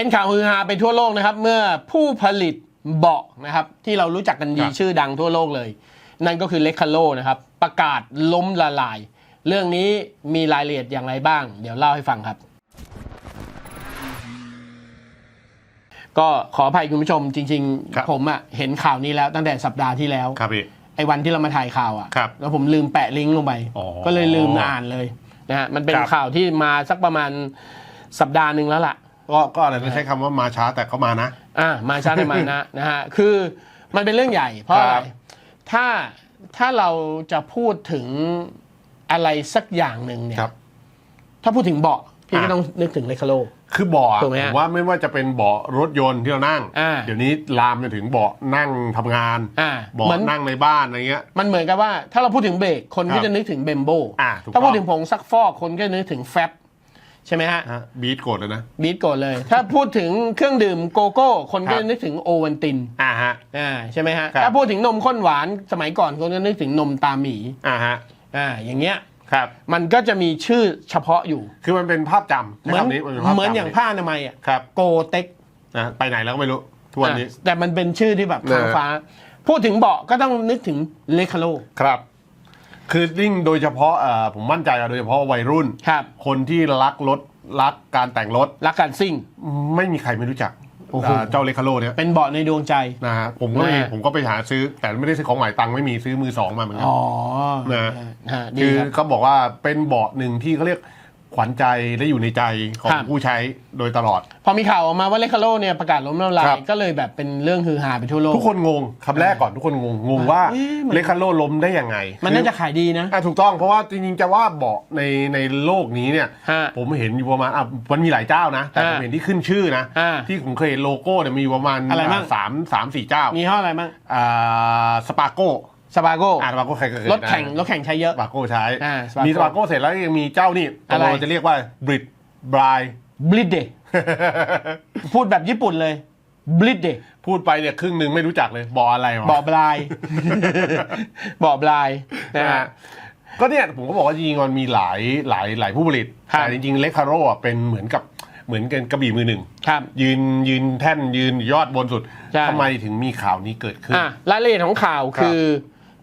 เป็นข่าวฮือฮาไปทั่วโลกนะครับ เมื่อผู้ผลิตเบาะนะครับ ที่เรารู้จักกันดีครับ ชื่อดังทั่วโลกเลย นั่นก็คือเลคาโลนะครับ ประกาศล้มละลาย เรื่องนี้มีรายละเอียดอย่างไรบ้าง เดี๋ยวเล่าให้ฟังครับ ก็ขออภัยคุณผู้ชมจริง ครับ ๆ ผมอะเห็นข่าวนี้แล้วตั้งแต่สัปดาห์ที่แล้ว ครับพี่ ไอ้วันที่เรามาถ่ายข่าวอะครับแล้วผมลืมแปะลิงก์ลงไป อ๋อก็เลยลืมอ่านเลยนะฮะมันเป็นครับ ข่าวที่มาสักประมาณสัปดาห์หนึ่งแล้วล่ะ ก็ก็อะไรนะใช้คำว่ามาช้าแต่ก็มานะ อ่ามาช้าแต่มานะ นะฮะคือมันเป็นเรื่องใหญ่ เพราะอะไรครับถ้าถ้าเราจะพูดถึงอะไรสักอย่างหนึ่งเนี่ยครับ ถ้าพูดถึงเบาะพี่ก็อะต้องนึกถึงเลคาโล คือเบาะถูกไหมผฮะมว่าไม่ว่าจะเป็นเบาะรถยนต์ที่เรานั่ง อ่า เดี๋ยวนี้ลามไปถึงเบาะนั่งทำงานอ่าเบาะเหมือนนั่งในบ้านอะไรเงี้ย มันเหมือนกับว่า ถ้าเราพูดถึงเบรกคนคก็รับจะนึกถึงเบมโบอ่าถูกถ้าพูดต้องถึงผงซักฟอกคนก็จะนึกถึงแฟบ ใช่ไหมฮะฮะบีทโกรธเลยนะ บีทโกดเลย ถ้าพูดถึงเครื่องดื่มโกโก้ คนก็ครับ จะนึกถึงโอวันตินอ่าฮะ อ่าใช่ไหมฮะ ครับ ถ้าพูดถึงนมข้นหวานสมัยก่อนคนก็นึกถึงนมตาหมีอ่าฮะอ่าอย่างเงี้ยครับ มันก็จะมีชื่อเฉพาะอยู่คือมันเป็นภาพจำเหมือนใช้คำนี้มันเป็นภาพจำเหมือนอย่างผ้าอนามัยอะครับโกเต็ก นะไปไหนแล้วก็ไม่รู้ทุกวันนี้ อะแต่มันเป็นชื่อที่แบบนะทางฟ้า พูดถึงเบาะก็ต้องนึกถึงเลคาโล ครับ คือยิ่งโดยเฉพาะเอ่อผมมั่นใจอะโดยเฉพาะวัยรุ่น ครับ คนที่รักรถรักการแต่งรถ รักการซิ่ง ไม่มีใครไม่รู้จักโอ้โห อ่าเจ้าเลคาโลเนี่ยเป็นเบาะในดวงใจ นะฮะผมก็ไปนะฮะผมก็ไปหาซื้อ แต่ไม่ได้ซื้อของใหม่ตังค์ไม่มีซื้อมือสองมาเหมือนกัน อ๋อนะ ฮะดีคือครับ เขาบอกว่าเป็นเบาะหนึ่งที่เขาเรียก ขวัญใจและอยู่ในใจของครับ ผู้ใช้โดยตลอด พอมีข่าวออกมาว่าเลคาโลเนี่ยประกาศล้มละลาครัยบ ก็เลยแบบเป็นเรื่องฮือฮาไปทั่วโลก ทุกคนงงคำแรกก่อนทุกคนงงงงว่าเอ๊ะมัน เลคาโลล้มได้ยังไงมันน่าจะขายดีนะ อะถูกต้องเพราะว่าจริงๆจะว่าเบาะในในโลกนี้เนี่ย ฮะผมเห็นอยู่ประมาณอะมันมีหลายเจ้านะ แต่ฮะผมเห็นที่ขึ้นชื่อนะฮะที่ผมเคยเห็นโลโก้เนี่ยมีอยู่ประมาณอะไรบ้าง สามสามสี่เจ้ามีห้ออะไรบ้าง อ่าสปาโก้ สปาโก้อ่าสปาโก้ใครเคยรถแข่งรถแข่งใช้เยอะสปาโก้ใช้อ่า Spargo มีสปาโก้เสร็จแล้วยังมีเจ้านี่ตอะไรกลงจะเรียกว่าบริดบรายบลิดเดพูดแบบญี่ปุ่นเลยบลิดเดพูดไปเนี่ยครึ่งหนึ่งไม่รู้จักเลยบอกอะไรวะเบาะบลายเบาะบลายนะนะฮะฮะก็เนี่ยผมก็บอกว่าจริงๆมันมีหลายหลายหลายผู้ผลิตครับแต่จริงๆเลคาโร่เป็นเหมือนกับเหมือนกันกระบี่มือหนึ่งครับยืนยืนแท่นยืนยอดบนสุดใช่ทำไมถึงมีข่าวนี้เกิดขึ้นอะรายละเอียดของข่าวคือ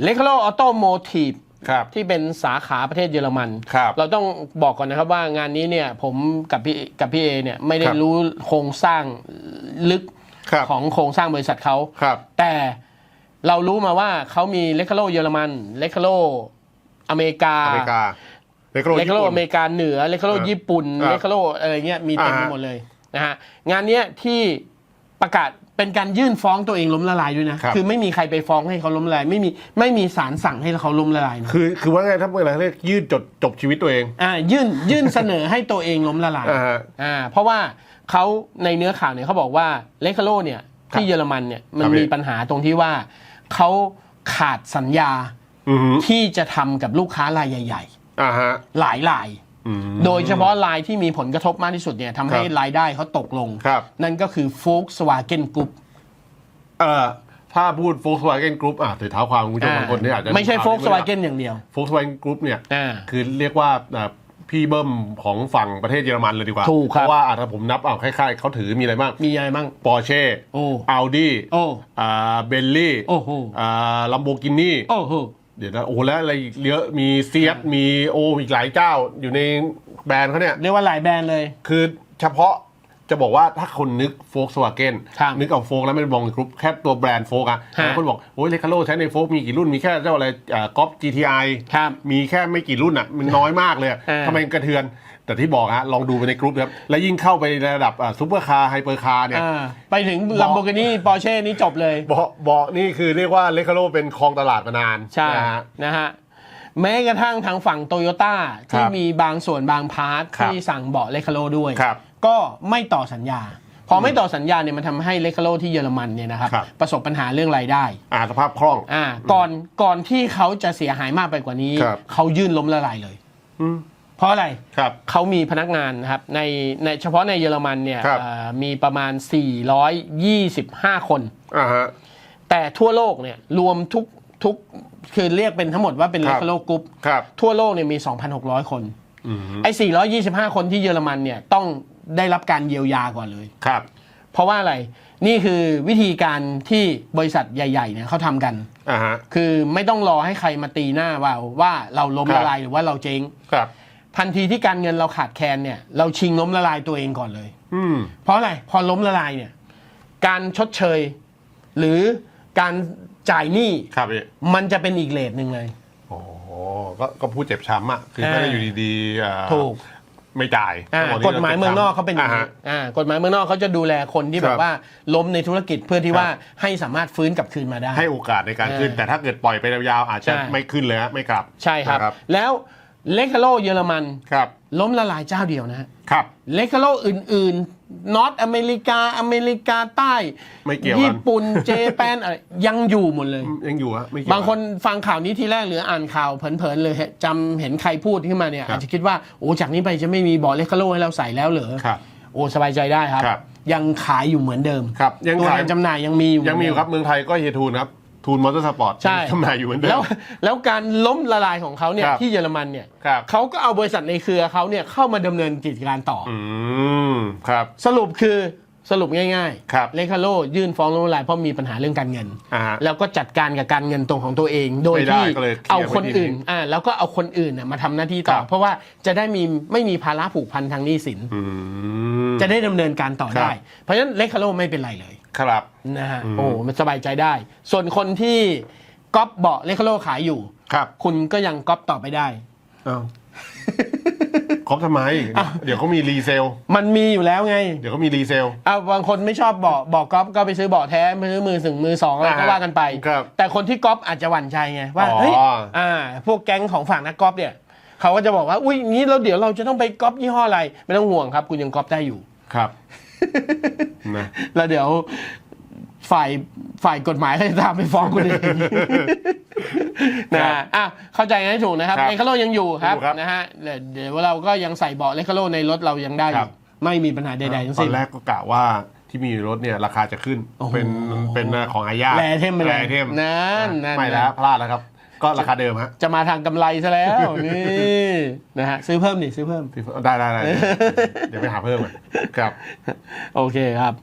เลคาโลออโตโมทีฟครับ ที่เป็นสาขาประเทศเยอรมัน ครับ เราต้องบอกก่อนนะครับว่างานนี้เนี่ยผมกับพี่กับพี่เอเนี่ยไม่ได้ครับรู้โครงสร้างลึกครับของโครงสร้างบริษัทเขา ครับ แต่เรารู้มาว่าเขามีเลคาโลเยอรมันเลคาโลอเมริกาอเมริกาเลคาโร่เลคาโลญี่ปุ่นอเมริกาเหนือเลคาโลครับญี่ปุ่นครับเลคาโลอะไรเงี้ยมีเต็มไปอ่าฮะ หมดเลยนะฮะงานเนี้ยที่ประกาศ เป็นการยื่นฟ้องตัวเองล้มละลายด้วยนะคือไม่มีใครไปฟ้องให้เขาล้มละลายไม่มีไม่มีศาลสั่งให้เขาล้มละลายนะคือคือว่าไงถ้าเมื่อไหร่เรียกยืดจดจบชีวิตตัวเอง อ่ายื่นยื่นเสนอให้ตัวเองล้มละลายอ่าฮะอ่าเพราะว่าเขาในเนื้อข่าวเนี่ยเขาบอกว่าเลคาโลเนี่ยที่เยอรมันเนี่ยมันครับพี่ มีปัญหาตรงที่ว่าเขาขาดสัญญาอือฮึที่จะทำกับลูกค้ารายใหญ่ อ่าฮะ ๆ หลายรายอืม โดยเฉพาะรายที่มีผลกระทบมากที่สุดเนี่ยทำให้ครับรายได้เขาตกลงครับนั่นก็คือ Volkswagen Group เอ่อถ้าพูด Volkswagen Group อะถือเท้าความคุณผู้ชมบางคนเนี่ยอาจจะไม่ใช่ข่าวนี้ Volkswagen อย่างเดียว Volkswagen Group เนี่ยอ่าคือเรียกว่าอ่าพี่เบิ้มของฝั่งประเทศเยอรมันเลยดีกว่าถูกครับเพราะว่าอะถ้าผมนับเอาคล้ายๆเขาถือมีอะไรบ้าง มีอะไรบ้างปอร์เช่โอ้อัลดี้โอ้อ่าเบลลี่โอ้โหอ่าลัมโบกินี่โอ้โห เดี๋ยวนะโอ้โหแล้วอะไรอีกเยอะมีเซียสมีโออีกหลายเจ้าอยู่ในแบรนด์เขาเนี่ย เรียกว่าหลายแบรนด์เลย คือเฉพาะจะบอกว่าถ้าคนนึกโฟกสวาเกนครับนึกเอาโฟกแล้วไม่ได้มองกรุ๊ปแค่ตัวแบรนด์โฟกอะฮะบางคนบอกโอ้ยเลคาโลใช้ในโฟกมีกี่รุ่นมีแค่เจ้าอะไรก๊อป GTI ครับมีแค่ไม่กี่รุ่นอะมันน้อยมากเลยอะเออทำไมกระเทือน แต่ที่บอกฮะลองดูไปในกรุ๊ปครับ แล้วยิ่งเข้าไปในระดับซูเปอร์คาร์ไฮเปอร์คาร์เนี่ย อ่าไปถึง Lamborghini Porsche นี่จบเลย เบาะเบาะนี่คือเรียกว่าเลคาโลเป็นครองตลาดมานานใช่นะฮะ นะฮะแม้กระทั่งทางฝั่งโตโยต้าที่ครับมีบางส่วนบางพาร์ทครับที่สั่งเบาะเลคาโลด้วย ครับก็ไม่ต่อสัญญา พอไม่ต่อสัญญาเนี่ยมันทำให้เลคาโลที่เยอรมันเนี่ยนะครับครับ ประสบปัญหาเรื่องรายได้อ่าสภาพคล่อง อ่าก่อนก่อนที่เขาจะเสียหายมากไปกว่านี้ ครับ เขายื่นล้มละลายเลย อืม เพราะอะไรครับ เขามีพนักงานนะครับในในเฉพาะในเยอรมันเนี่ยครับ เอ่อมีประมาณ 425 คน อ่าฮะ แต่ทั่วโลกเนี่ยรวมทุกทุกคือเรียกเป็นทั้งหมดว่าเป็นคเลรับคาโลกรุ๊ปครับ ทั่วโลกเนี่ยมี 2,600 คนอืมไอ้425 คนที่เยอรมันเนี่ยต้องได้รับการเยียวยาก่อนเลย ครับ เพราะว่าอะไรนี่คือวิธีการที่บริษัทใหญ่ๆเนี่ยเขาทำกัน อ่าฮะ คือไม่ต้องรอให้ใครมาตีหน้าว่าว่าเราล้มครับ ละลายหรือว่าเราเจ๊ง ครับ ทันทีที่การเงินเราขาดแคลนเนี่ย เราชิงล้มละลายตัวเองก่อนเลย อืม เพราะอะไร พอล้มละลายเนี่ย การชดเชย หรือการจ่ายหนี้ครับพี่มันจะเป็นอีกเลทหนึ่งเลย โอ้โหก็ก็พูดเจ็บช้ำอะ คือไม่ได้อ่าอยู่ดีๆอ่าถูก ไม่จ่ายอ่าต้องบกฎหมายเมืองนอกเขาเป็นอย่างฮะนี้อ่ากฎหมายเมืองนอกเขาจะดูแลคนที่คแบรับบว่าล้มในธุรกิจเพื่อที่ครับ ว่าให้สามารถฟื้นกลับคืนมาได้ ให้โอกาสในการขึ้นเออแต่ถ้าเกิดปล่อยไปยาวๆอาจจะใช่ ไม่ขึ้นเลยฮะไม่กลับใช่ครับ นะ แล้ว เลคาโลเยอรมันครับล้มละลายเจ้าเดียวนะฮะครับเลคาโลอื่นๆนอตอเมริกาอเมริกาใต้ไม่เกี่ยวกันญี่ปุ่นเจแปนอะไรยังอยู่หมดเลย ยังอยู่ฮะไม่เกี่ยวบางคนฟังข่าวนี้ทีแรกหรืออ่านข่าวเผินๆเลยฮะจำเห็นใครพูดขึ้นมาเนี่ยครับอาจจะคิดว่าโอ้จากนี้ไปจะไม่มีบอลเลคาโลให้เราใส่แล้วเหรอครับโอ้สบายใจได้ครับครับยังขายอยู่เหมือนเดิมครับยังตัวขายแทนจำหน่ายยังมีอยู่ยังมีอยู่ครับเมืองไทยก็เฮทูนครับ ทูนมอเตอร์สปอร์ตใช่ จำหน่ายอยู่เหมือนเดิแล้วม แล้วการล้มละลายของเขาเนี่ยครับ ที่เยอรมันเนี่ยครับ เขาก็เอาบริษัทในเครือเขาเนี่ยเข้ามาดำเนินกิจการต่อออืม ครับ สรุปคือสรุปง่ายครับ เลคาโลยื่นฟ้องล้มละลายเพราะมีปัญหาเรื่องการเงิน อ่าฮะ แล้วก็จัดการกับการเงินตรงของตัวเอง โดยไม่ได้ที่ก็เลยเคลียร์เอาคนไว้ทีอื่นนี้อ่าแล้วก็เอาคนอื่นน่ะมาทำหน้าที่ต่อ ครับ เพราะว่าจะได้มีไม่มีภาระผูกพันทางหนี้สิน อืม จะได้ดำเนินการต่อครับได้เพราะฉะนั้นเลคาโลไม่เป็นไรเลย ครับนะฮะอืมโอ้มันสบายใจได้ ส่วนคนที่ก๊อปเบาะเลคาโลขายอยู่ ครับ คุณก็ยังก๊อปต่อไปได้อ้าวครบทำไม เดี๋ยวเขามีรีเซล มันมีอยู่แล้วไง เดี๋ยวเขามีรีเซลเอาบางคนไม่ชอบเบาะเบาะก๊อปก็ไปซื้อเบาะแท้มือมือสึงมือสองอะไรก็อ่าว่ากันไปครับแต่คนที่ก๊อปอาจจะหวั่นใจไงว่าอ๋อเฮ้ยอ่า พวกแก๊งของฝั่งนักก๊อปเนี่ยเขาก็จะบอกว่า อุ้ยงี้เราเดี๋ยวเราจะต้องไปก๊อปยี่ห้ออะไร ไม่ต้องห่วงครับ คุณยังก๊อปได้อยู่ ครับ นะแล้วเดี๋ยวฝ่ายฝ่ายกฎหมายเขาจะตามไปฟ้องคุณเองนะฮะอะเข้าใจกันให้ถูกนะครับครับเลคาโลยังอยู่ครับอยู่ครับนะฮะเดี๋ยวเดี๋ยวเราก็ยังใส่เบาะเลคาโลในรถเรายังได้อครัยู่บไม่มีปัญหาใดๆทั้งตอสิ้นนแรกก็กะว่าที่มีอยู่ในรถเนี่ยราคาจะขึ้นโอ้โหเป็นเป็นของอาญาแรเทมไปเลยแรเทมนั่นนั่นไม่แล้วพลาดแล้วครับ ก็ราคาเดิมฮะจะมาทางกำไรซะแล้วนี่นะฮะซื้อเพิ่มดิซื้อเพิ่ม ได้ได้ได้เดี๋ยวไปหาเพิ่มอะครับ โอเคครับ